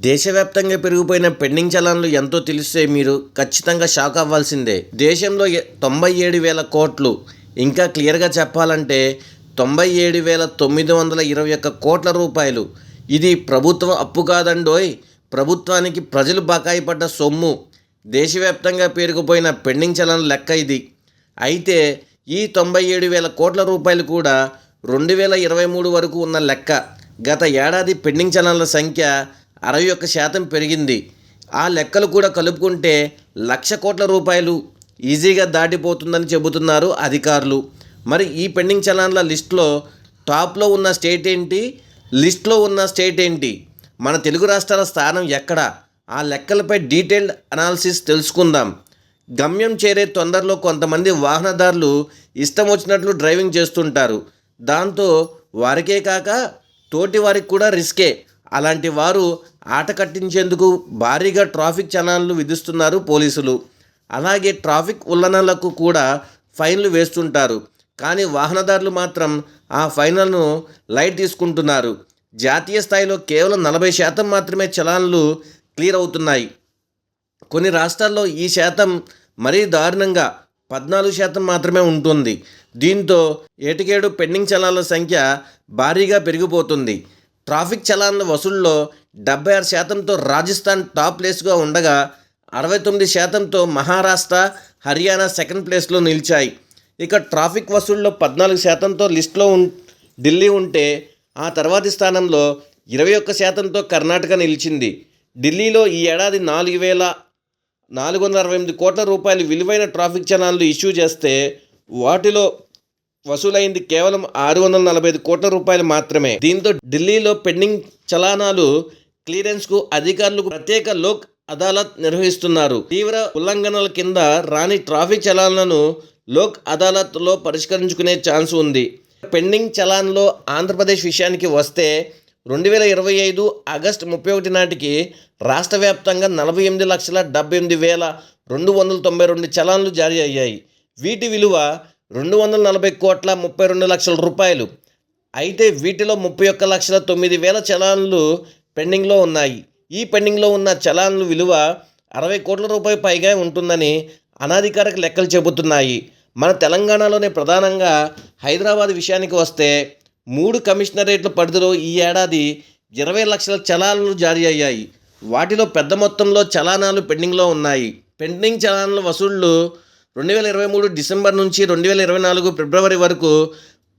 దేశవ్యాప్తంగా పెరిగిపోయిన పెండింగ్ చలాన్లు ఎంతో తెలిస్తే మీరు ఖచ్చితంగా షాక్ అవ్వాల్సిందే. దేశంలో తొంభై ఏడు వేల కోట్లు. ఇంకా క్లియర్గా చెప్పాలంటే తొంభై ఏడు వేల తొమ్మిది వందల ఇరవై ఒక్క కోట్ల రూపాయలు. ఇది ప్రభుత్వం అప్పు కాదండోయ్. ప్రభుత్వానికి ప్రజలు బకాయి పడ్డ సొమ్ము. దేశవ్యాప్తంగా పేరుకుపోయిన పెండింగ్ చలన లెక్క ఇది. అయితే ఈ తొంభై ఏడు వేల కోట్ల రూపాయలు కూడా రెండు వేల ఇరవై మూడు వరకు ఉన్న లెక్క. గత ఏడాది పెండింగ్ చలనల సంఖ్య అరవై ఒక్క శాతం పెరిగింది. ఆ లెక్కలు కూడా కలుపుకుంటే లక్ష కోట్ల రూపాయలు ఈజీగా దాటిపోతుందని చెబుతున్నారు అధికారులు. మరి ఈ పెండింగ్ చలాన్ల లిస్టులో టాప్లో ఉన్న స్టేట్ ఏంటి? లిస్ట్లో ఉన్న స్టేట్ ఏంటి? మన తెలుగు రాష్ట్రాల స్థానం ఎక్కడ? ఆ లెక్కలపై డీటెయిల్డ్ అనాలిసిస్ తెలుసుకుందాం. గమ్యం చేరే తొందరలో కొంతమంది వాహనదారులు ఇష్టం వచ్చినట్లు డ్రైవింగ్ చేస్తుంటారు. దాంతో వారికే కాక తోటి వారికి కూడా రిస్కే. అలాంటి వారు ఆట కట్టించేందుకు భారీగా ట్రాఫిక్ చలాన్లు విధిస్తున్నారు పోలీసులు. అలాగే ట్రాఫిక్ ఉల్లంఘనలకు కూడా ఫైన్లు వేస్తుంటారు. కానీ వాహనదారులు మాత్రం ఆ ఫైన్లను లైట్ తీసుకుంటున్నారు. జాతీయ స్థాయిలో కేవలం నలభై శాతం మాత్రమే చలాన్లు క్లియర్ అవుతున్నాయి. కొన్ని రాష్ట్రాల్లో ఈ శాతం మరీ దారుణంగా పద్నాలుగు శాతం మాత్రమే ఉంటుంది. దీంతో ఏటికేడు పెండింగ్ చలాన్ల సంఖ్య భారీగా పెరిగిపోతుంది. ట్రాఫిక్ చలాన్ల వసూల్లో డెబ్బై ఆరు శాతంతో రాజస్థాన్ టాప్ ప్లేస్గా ఉండగా అరవై తొమ్మిది శాతంతో మహారాష్ట్ర హర్యానా సెకండ్ ప్లేస్లో నిలిచాయి. ఇక ట్రాఫిక్ వసూల్లో పద్నాలుగు శాతంతో లిస్టులో ఉం ఢిల్లీ ఉంటే ఆ తర్వాతి స్థానంలో ఇరవై ఒక్క శాతంతో కర్ణాటక నిలిచింది. ఢిల్లీలో ఈ ఏడాది నాలుగు వేల నాలుగు వందల అరవై ఎనిమిది కోట్ల రూపాయలు విలువైన ట్రాఫిక్ చలాన్లు ఇష్యూ చేస్తే వాటిలో వసూలైంది కేవలం ఆరు వందల నలభై ఐదు కోట్ల రూపాయలు మాత్రమే. దీంతో ఢిల్లీలో పెండింగ్ చలానాలు క్లియరెన్స్కు అధికారులకు ప్రత్యేక లోక్ అదాలత్ నిర్వహిస్తున్నారు. తీవ్ర ఉల్లంఘనల కింద రాని ట్రాఫిక్ చలాన్లను లోక్ అదాలత్లో పరిష్కరించుకునే ఛాన్స్ ఉంది. పెండింగ్ చలాన్లో ఆంధ్రప్రదేశ్ విషయానికి వస్తే రెండు వేల ఇరవై ఐదు ఆగస్టు ముప్పై ఒకటి నాటికి రాష్ట్ర వ్యాప్తంగా నలభై ఎనిమిది లక్షల డెబ్బై ఎనిమిది వేల రెండు వందల తొంభై రెండు చలాన్లు జారీ అయ్యాయి. వీటి విలువ రెండు వందల నలభై కోట్ల ముప్పై రెండు లక్షల రూపాయలు. అయితే వీటిలో ముప్పై ఒక్క లక్షల తొమ్మిది వేల చలాన్లు పెండింగ్లో ఉన్నాయి. ఈ పెండింగ్లో ఉన్న చలాన్లు విలువ అరవై కోట్ల రూపాయలు పైగా ఉంటుందని అనాధికారిక లెక్కలు చెబుతున్నాయి. మన తెలంగాణలోనే ప్రధానంగా హైదరాబాద్ విషయానికి వస్తే మూడు కమిషనరేట్ల పరిధిలో ఈ ఏడాది ఇరవై లక్షల చలానాలు జారీ అయ్యాయి. వాటిలో పెద్ద మొత్తంలో చలానాలు పెండింగ్లో ఉన్నాయి. పెండింగ్ చలానాల వసూళ్ళు రెండు వేల ఇరవై మూడు డిసెంబర్ నుంచి రెండు వేల ఇరవై నాలుగు ఫిబ్రవరి వరకు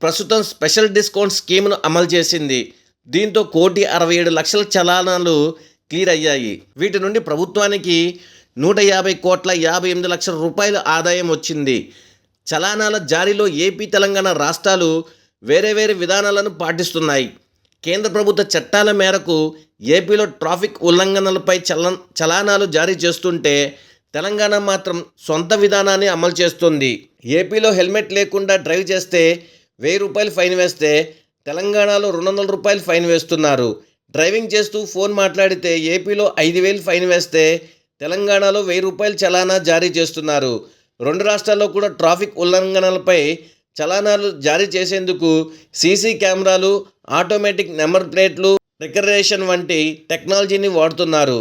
ప్రస్తుతం స్పెషల్ డిస్కౌంట్ స్కీమ్ను అమలు చేసింది. దీంతో కోటి అరవై ఏడు లక్షల చలానాలు క్లియర్ అయ్యాయి. వీటి నుండి ప్రభుత్వానికి నూట యాభై కోట్ల యాభై ఎనిమిది లక్షల రూపాయల ఆదాయం వచ్చింది. చలానాల జారీలో ఏపీ తెలంగాణ రాష్ట్రాలు వేరే వేరే విధానాలను పాటిస్తున్నాయి. కేంద్ర ప్రభుత్వ చట్టాల మేరకు ఏపీలో ట్రాఫిక్ ఉల్లంఘనలపై చలన్ చలానాలు జారీ చేస్తుంటే తెలంగాణ మాత్రం సొంత విధానాన్ని అమలు చేస్తుంది. ఏపీలో హెల్మెట్ లేకుండా డ్రైవ్ చేస్తే వెయ్యి రూపాయలు ఫైన్ వేస్తే తెలంగాణలో రెండు వందల రూపాయలు ఫైన్ వేస్తున్నారు. డ్రైవింగ్ చేస్తూ ఫోన్ మాట్లాడితే ఏపీలో ఐదు వేలు ఫైన్ వేస్తే తెలంగాణలో వెయ్యి రూపాయలు చలానా జారీ చేస్తున్నారు. రెండు రాష్ట్రాల్లో కూడా ట్రాఫిక్ ఉల్లంఘనలపై చలానాలు జారీ చేసేందుకు సీసీ కెమెరాలు ఆటోమేటిక్ నెంబర్ ప్లేట్లు రికరేషన్ వంటి టెక్నాలజీని వాడుతున్నారు.